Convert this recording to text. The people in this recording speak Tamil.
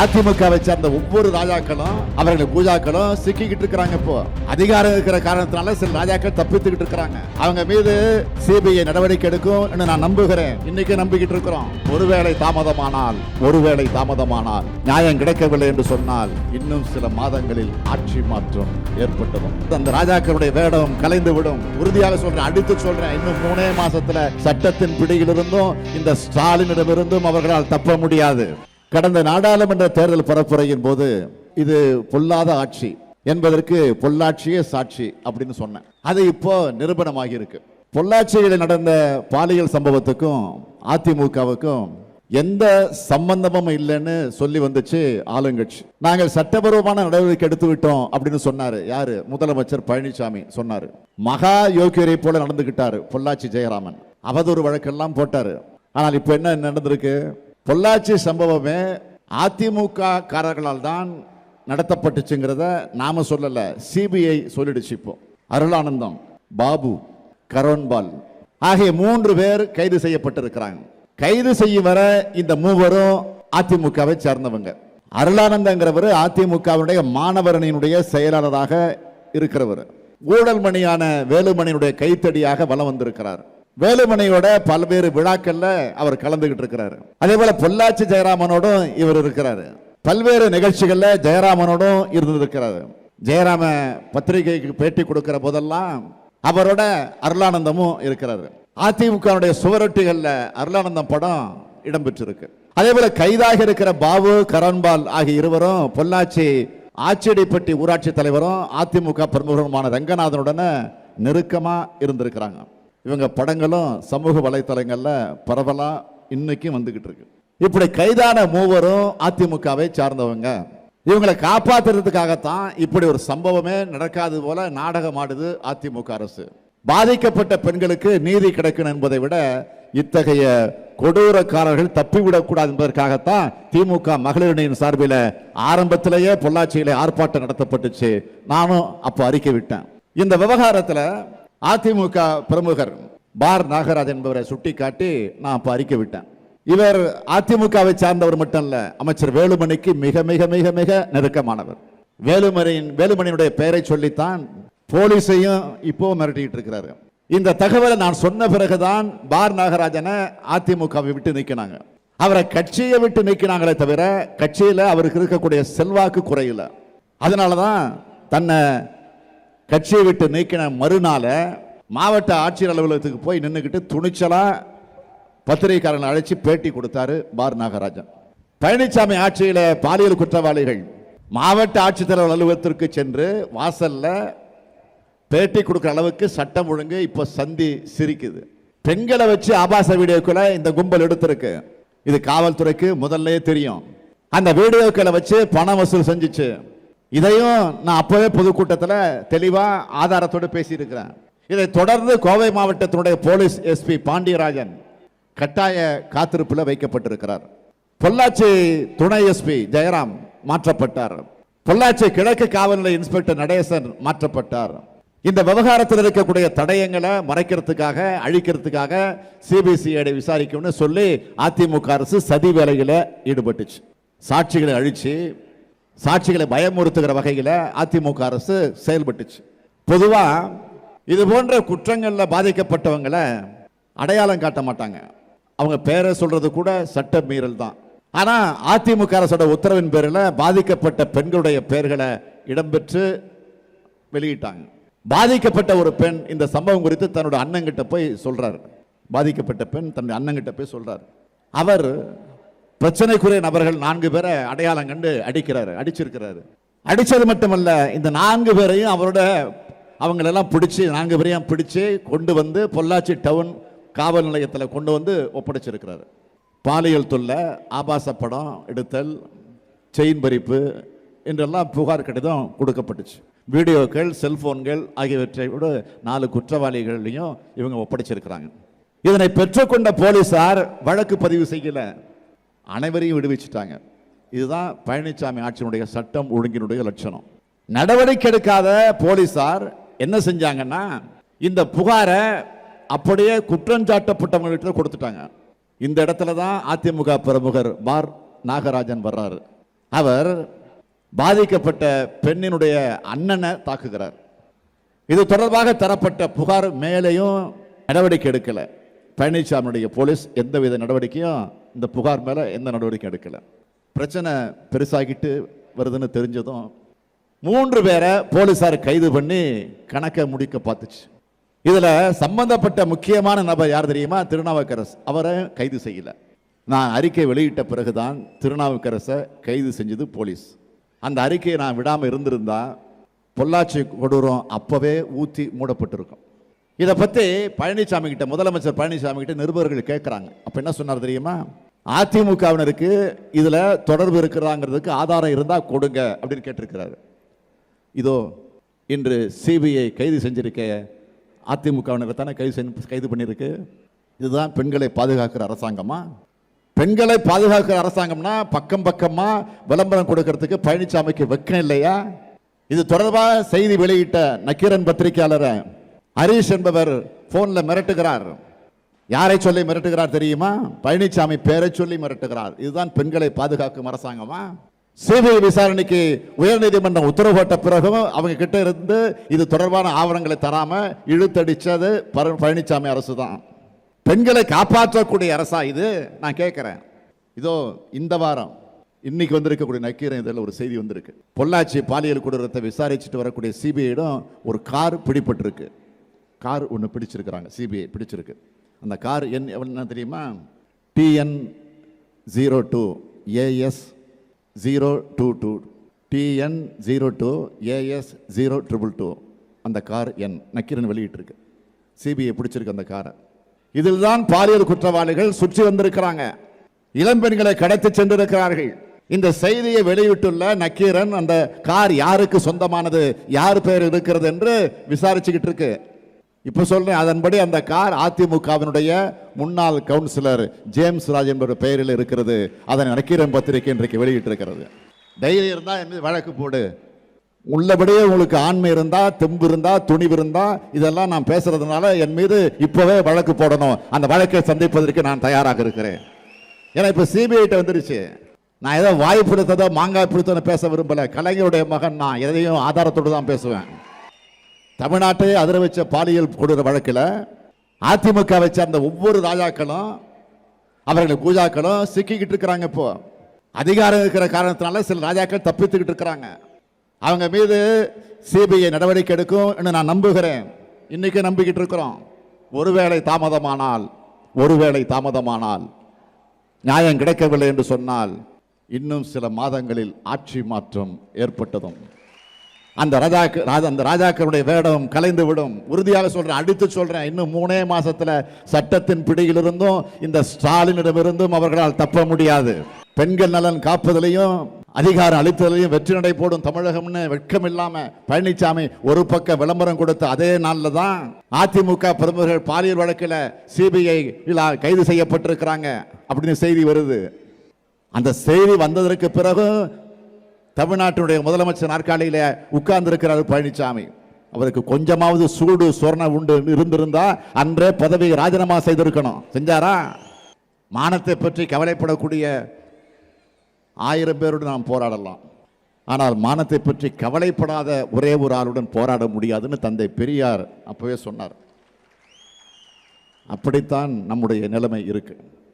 அதிமுகவை சேர்ந்த ஒவ்வொரு ராஜாக்களும் அவர்கள் பூஜாக்களும் சிக்கிக்கிட்டு இருக்கிறாங்க இப்போ. அதிகாரம் இருக்கிற காரணத்தினால சில ராஜாக்கள் தப்பித்துக்கிட்டு இருக்கிறாங்க. அவங்க மீது சிபிஐ நடவடிக்கை எடுக்கும் என்று நான் நம்புகிறேன். இன்னைக்கு நம்பிக்கிட்டு இருக்கிறோம். ஒருவேளை தாமதமானால் ஒருவேளை தாமதமானால் நியாயம் கிடைக்கவில்லை என்று சொன்னால் இன்னும் சில மாதங்களில் ஆட்சி மாற்றம் ஏற்பட்டுடும் அந்த ராஜாக்களுடைய வேடம் கலைந்து விடும் உறுதியாக சொல்றேன் அடித்து சொல்றேன். இன்னும் மூணே மாசத்துல சட்டத்தின் பிடியிலிருந்தும் இந்த ஸ்டாலினிடமிருந்தும் அவர்களால் தப்ப முடியாது. கடந்த நாடாளுமன்ற தேர்தல் பரப்புரையின் போது இது பொல்லாத ஆட்சி என்பதற்கு பொள்ளாட்சியே சாட்சி அப்படின்னு சொன்னேன். அது இப்போ நிரூபணமாகி இருக்கு பொள்ளாச்சியில் நடந்த பாலியல் சம்பவத்துக்கும் அதிமுகவுக்கும் எந்த சம்பந்தமும் இல்லைன்னு சொல்லி வந்துச்சு ஆளுங்கட்சி. நாங்கள் சட்டபூர்வமான நடவடிக்கை எடுத்து விட்டோம் அப்படின்னு சொன்னாரு. யாரு? முதலமைச்சர் பழனிசாமி சொன்னாரு. மகா யோகியரை போல நடந்துகிட்டாரு பொள்ளாச்சி ஜெயராமன். அவதூறு வழக்கெல்லாம் போட்டாரு. ஆனால் இப்போ என்ன நடந்திருக்கு? பொள்ளாச்சி சம்பவமே அதிமுக காரர்களால் தான் நடத்தப்பட்டுச்சுங்கிறத நாம சொல்லலை. சிபிஐ சொல்லிடுச்சு இப்போ. அருளானந்தம் பாபு கரோன்பால் ஆகிய மூன்று பேர் கைது செய்யப்பட்டிருக்கிறாங்க. கைது செய்யும் வர இந்த மூவரும் அதிமுகவை சேர்ந்தவங்க. அருளானந்தங்கிறவர் அதிமுகவினுடைய மாணவரணியினுடைய செயலாளராக இருக்கிறவர். ஊழல்மணியான வேலுமணியினுடைய கைத்தடியாக வலம் வந்திருக்கிறார். வேலுமணியோட பல்வேறு விழாக்கள்ல அவர் கலந்துகிட்டு இருக்கிறாரு. அதே போல பொள்ளாச்சி ஜெயராமனோடும் இவர் இருக்கிறாரு. பல்வேறு நிகழ்ச்சிகள்ல ஜெயராமனோடும் இருந்திருக்கிறாரு. ஜெயராம பத்திரிகைக்கு பேட்டி கொடுக்கிற போதெல்லாம் அவரோட அருளானந்தமும் இருக்கிறாரு அதிமுகவுடைய சுவரொட்டிகள்ல அருளானந்தம் படம் இடம்பெற்றிருக்கு. அதே போல கைதாக இருக்கிற பாபு கரன்பால் ஆகிய இருவரும் பொள்ளாச்சி ஆச்சேடிப்பட்டி ஊராட்சி தலைவரும் அதிமுக பிரமுகருமான ரங்கநாதனுடன நெருக்கமா இருந்திருக்கிறாங்க. இவங்க படங்களும் சமூக வலைத்தளங்களில் பரவலாக இன்றைக்கும் வந்துக்கிட்டு இருக்கு. இப்படி கைதான மூவரும் அதிமுகவை சார்ந்தவங்க. இவங்களை காப்பாற்றுறதுக்காகத்தான் இப்படி ஒரு சம்பவமே நடக்காது போல நாடகம் ஆடுது அதிமுக அரசு. பாதிக்கப்பட்ட பெண்களுக்கு நீதி கிடைக்கணும் என்பதை விட இத்தகைய கொடூரக்காரர்கள் தப்பிவிடக்கூடாது என்பதற்காகத்தான் திமுக மகளிரணியின் சார்பில் ஆரம்பத்திலேயே பொள்ளாச்சியிலே ஆர்ப்பாட்டம் நடத்தப்பட்டுச்சு. நானும் அப்போ அறிக்கை விட்டேன். இந்த விவகாரத்தில் அதிமுக பிரமுகர் பார் நாகராஜ் என்பவரை சுட்டிக்காட்டி நான் அப்போ அறிக்கை விட்டேன். இவர் அதிமுகவை சார்ந்தவர் மட்டும் இல்ல அமைச்சர் வேலுமணிக்கு மிக மிக மிக மிக நெருக்கமானவர். வேலுமணியின் வேலுமணியினுடைய பெயரை சொல்லித்தான் போலீஸையும் இப்போ மிரட்டிட்டு இருக்கிறாரு. இந்த தகவலை நான் சொன்ன பிறகுதான் பார் நாகராஜனை அதிமுகவை விட்டு நீக்கினாங்க. அவரை கட்சியை விட்டு நீக்கினாங்களே தவிர கட்சியில் அவருக்கு இருக்கக்கூடிய செல்வாக்கு குறையில. அதனால தான் தன்னை கட்சியை விட்டு நீக்கின மறுநாள மாவட்ட ஆட்சியர் அலுவலகத்துக்கு போய் நின்றுக்கிட்டு துணிச்சலாக பத்திரிகைக்காரன் அழைச்சி பேட்டி கொடுத்தாரு பார் நாகராஜன். பழனிசாமி ஆட்சியில் பாலியல் குற்றவாளிகள் மாவட்ட ஆட்சித்தலைவர் அலுவலகத்திற்கு சென்று வாசல்ல பேட்டி கொடுக்குற அளவுக்கு சட்டம் ஒழுங்கு இப்போ சந்தி சிரிக்குது. பெண்களை வச்சு ஆபாச வீடியோக்களை இந்த கும்பல் எடுத்திருக்கு. இது காவல்துறைக்கு முதல்லயே தெரியும். அந்த வீடியோக்களை வச்சு பணம் வசூல் செஞ்சுச்சு. இதையும் நான் அப்போவே பொதுக்கூட்டத்தில் தெளிவாக ஆதாரத்தோடு பேசியிருக்கிறேன். இதை தொடர்ந்து கோவை மாவட்டத்தினுடைய போலீஸ் எஸ்பி பாண்டியராஜன் கட்டாய காத்திருப்பில் வைக்கப்பட்டிருக்கிறார். பொள்ளாச்சி துணை எஸ்பி ஜெயராம் மாற்றப்பட்டார். பொள்ளாச்சி கிழக்கு காவல்நிலைய இன்ஸ்பெக்டர் நடேசன் மாற்றப்பட்டார். இந்த விவகாரத்தில் இருக்கக்கூடிய தடயங்களை மறைக்கிறதுக்காக அழிக்கிறதுக்காக சிபிசிஐடி விசாரிக்கும்னு சொல்லி அதிமுக அரசு சதி வேலையில ஈடுபட்டுச்சு. சாட்சிகளை அழிச்சு சாட்சிகளை பயமுறுத்துகிற வகையில் அதிமுக அரசு செயல்பட்டுச்சு. பொதுவாக இது போன்ற குற்றங்களில் பாதிக்கப்பட்டவங்களை அடையாளம் காட்ட மாட்டாங்க. அவங்க பேரை சொல்றது கூட சட்ட மீறல் தான். ஆனால் அதிமுக அரசோட உத்தரவின் பேரில் பாதிக்கப்பட்ட பெண்களுடைய பெயர்களை இடம்பெற்று வெளியிட்டாங்க. பாதிக்கப்பட்ட ஒரு பெண் இந்த சம்பவம் குறித்து தன்னோட அண்ணங்கிட்ட போய் சொல்றாரு. பாதிக்கப்பட்ட பெண் தன்னுடைய அண்ணங்கிட்ட போய் சொல்றாரு. அவர் பிரச்சனைக்குரிய நபர்கள் நான்கு பேரை அடையாளம் கண்டு அடிக்கிறாரு அடிச்சிருக்கிறாரு. அடித்தது மட்டுமல்ல இந்த நான்கு பேரையும் அவரோட அவங்களெல்லாம் பிடிச்சி நான்கு பேரையும் பிடிச்சி கொண்டு வந்து பொள்ளாச்சி டவுன் காவல் நிலையத்தில் கொண்டு வந்து ஒப்படைச்சிருக்கிறாரு. பாலியல் தொல்லை ஆபாச படம் எடுத்தல் செயின் பறிப்பு என்றெல்லாம் புகார் கடிதம் கொடுக்கப்பட்டுச்சு. வீடியோக்கள் செல்ஃபோன்கள் ஆகியவற்றை விட நாலு குற்றவாளிகளையும் இவங்க ஒப்படைச்சிருக்கிறாங்க. இதனை பெற்றுக்கொண்ட போலீசார் வழக்கு பதிவு செய்யலை. அனைவரையும் விடுவிச்சிட்டாங்க. இதுதான் பழனிசாமி ஆட்சியினுடைய சட்டம் ஒழுங்கினுடைய லட்சணம். நடவடிக்கை எடுக்காத போலீசார் என்ன செஞ்சாங்கன்னா இந்த புகாரை அப்படியே குற்றஞ்சாட்டப்பட்டவங்கள்ட்ட கொடுத்துட்டாங்க. இந்த இடத்துல தான் அதிமுக பிரமுகர் பார் நாகராஜன் வர்றாரு. அவர் பாதிக்கப்பட்ட பெண்ணினுடைய அண்ணனை தாக்குகிறார். இது தொடர்பாக தரப்பட்ட புகார் மேலேயும் நடவடிக்கை எடுக்கலை. பழனிசாமியுடைய போலீஸ் எந்தவித நடவடிக்கையும் இந்த புகார் மேலே எந்த நடவடிக்கையும் எடுக்கல. பிரச்சனை பெருசாகிட்டு வருதுன்னு தெரிஞ்சதும் மூன்று பேரை போலீசார் கைது பண்ணி கணக்கை முடிக்க பார்த்துச்சு. இதில் சம்பந்தப்பட்ட முக்கியமான நபர் யார் தெரியுமா? திருநாவுக்கரசு. அவரை கைது செய்யலை. நான் அறிக்கை வெளியிட்ட பிறகுதான் திருநாவுக்கரசை கைது செஞ்சது போலீஸ். அந்த அறிக்கையை நான் விடாமல் இருந்திருந்தா பொள்ளாச்சி கொடூரம் அப்போவே ஊற்றி மூடப்பட்டிருக்கும். இதை பற்றி பழனிசாமி கிட்ட முதலமைச்சர் பழனிசாமி கிட்ட நிருபர்கள் கேட்குறாங்க. அப்போ என்ன சொன்னார் தெரியுமா? அதிமுகவினருக்கு இதில் தொடர்பு இருக்கிறாங்கிறதுக்கு ஆதாரம் இருந்தால் கொடுங்க அப்படின்னு கேட்டிருக்கிறாரு. இதோ இன்று சிபிஐ கைது செஞ்சிருக்க. அதிமுகவினரை தானே கைது செஞ்சு கைது பண்ணியிருக்கு. இதுதான் பெண்களை பாதுகாக்கிற அரசாங்கமா? பெண்களை பாதுகாக்கிற அரசாங்கம்னா பக்கம் பக்கமாக விளம்பரம் கொடுக்கறதுக்கு பழனிசாமிக்கு வெக்கம் இல்லையா? இது தொடர்பாக செய்தி வெளியிட்ட நக்கீரன் பத்திரிகையாளரை ஹரீஷ் என்பவர் போன்ல மிரட்டுகிறார். யாரை சொல்லி மிரட்டுகிறார் தெரியுமா? பழனிசாமி பேரை சொல்லி மிரட்டுகிறார். இதுதான் பெண்களை பாதுகாக்கும் அரசாங்கமா? சிபிஐ விசாரணைக்கு உயர்நீதிமன்றம் உத்தரவு போட்ட பிறகும் அவங்க கிட்ட இருந்து இது தொடர்பான ஆவணங்களை தராம இழுத்தடிச்சது பர- பழனிசாமி அரசு தான் பெண்களை காப்பாற்றக்கூடிய அரசா இது? நான் கேட்கிறேன். இதோ இந்த வாரம் இன்னைக்கு வந்திருக்கக்கூடிய நக்கீரன் இதில் ஒரு செய்தி வந்திருக்கு. பொள்ளாச்சி பாலியல் கொடூரத்தை விசாரிச்சுட்டு வரக்கூடிய சிபிஐயிடம் ஒரு கார் பிடிபட்டிருக்கு. கார் ஒன்று பிடிச்சிருக்கிறாங்க சிபிஐ பிடிச்சிருக்கு. அந்த கார் என் என்ன தெரியுமா? TN zero two AS zero two two TN zero two AS zero triple two அந்த கார் என் நக்கீரன் வெளியிட்டிருக்கு. சிபிஐ பிடிச்சிருக்கு அந்த காரை. இதில் தான் பாலியல் குற்றவாளிகள் சுற்றி வந்திருக்கிறாங்க. இளம்பெண்களை கடத்தி சென்றிருக்கிறார்கள். இந்த செய்தியை வெளியிட்டுள்ள நக்கீரன் அந்த கார் யாருக்கு சொந்தமானது யார் பேர் இருக்கிறது என்று விசாரிச்சுக்கிட்டு இருக்கு. இப்போ சொல்கிறேன் அதன்படி அந்த கார் அதிமுகவினுடைய முன்னாள் கவுன்சிலர் ஜேம்ஸ் ராஜ் என்பவர் பெயரில் இருக்கிறது. அதனை நக்கீரன் பத்திரிகை இன்றைக்கு வெளியிட்டிருக்கிறது. தைரியம் இருந்தால் என் மீது வழக்கு போடு. உள்ளபடியே உங்களுக்கு ஆண்மை இருந்தால் தெம்பு இருந்தால் துணிவு இருந்தால் இதெல்லாம் நான் பேசுறதுனால என் மீது இப்போவே வழக்கு போடணும். அந்த வழக்கை சந்திப்பதற்கு நான் தயாராக இருக்கிறேன். ஏன்னா இப்போ சிபிஐட்ட வந்துருச்சு. நான் ஏதோ வாய் பிடித்ததோ மாங்காய் பிடித்ததோ பேச விரும்பல. கலைஞருடைய மகன் நான் எதையும் ஆதாரத்தோடு தான் பேசுவேன். தமிழ்நாட்டையே அதிர வச்ச பாலியல் கொடுற வழக்கில் அதிமுக சேர்ந்த ஒவ்வொரு ராஜாக்களும் அவர்கள் பூஜாக்களும் சிக்கிக்கிட்டு இருக்கிறாங்க இப்போ. அதிகாரம் இருக்கிற காரணத்தினால சில ராஜாக்கள் தப்பித்துக்கிட்டு இருக்கிறாங்க. அவங்க மீது சிபிஐ நடவடிக்கை எடுக்கும் நான் நம்புகிறேன். இன்னைக்கு நம்பிக்கிட்டு இருக்கிறோம். ஒருவேளை தாமதமானால் ஒருவேளை தாமதமானால் நியாயம் கிடைக்கவில்லை என்று சொன்னால் இன்னும் சில மாதங்களில் ஆட்சி மாற்றம் ஏற்பட்டதும். அந்த ராஜாக்கு ராஜா அந்த ராஜாக்களுடைய வேடம் கலைந்து விடும் உறுதியாக சொல்கிறேன் அடித்து சொல்கிறேன் இன்னும் மூணே மாதத்தில் சட்டத்தின் பிடியிலிருந்தும் இந்த ஸ்டாலினிடமிருந்தும் அவர்களால் தப்ப முடியாது. பெண்கள் நலன் காப்பதிலையும் அதிகாரம் அளித்ததிலையும் வெற்றி நடை போடும் தமிழகம்னு வெட்கம் இல்லாமல் பழனிசாமி ஒரு பக்கம் விளம்பரம் கொடுத்த அதே நாளில் தான் அதிமுக பிரமுகர்கள் பாலியல் வழக்கில் சிபிஐ கைது செய்யப்பட்டிருக்கிறாங்க. அப்படின்னு செய்தி வருது. அந்த செய்தி வந்ததற்கு பிறகு தமிழ்நாட்டினுடைய முதலமைச்சர் நாற்காலியில் உட்கார்ந்திருக்கிறார் பழனிசாமி அவருக்கு கொஞ்சமாவது சூடு சொர்ண உண்டு இருந்திருந்தா அன்றே பதவியை ராஜினாமா செய்திருக்கணும். செஞ்சாரா? மானத்தை பற்றி கவலைப்படக்கூடிய ஆயிரம் பேருடன் நாம் போராடலாம். ஆனால் மானத்தை பற்றி கவலைப்படாத ஒரே ஒரு ஆளுடன் போராட முடியாதுன்னு தந்தை பெரியார் அப்பவே சொன்னார். அப்படித்தான் நம்முடைய நிலைமை இருக்குது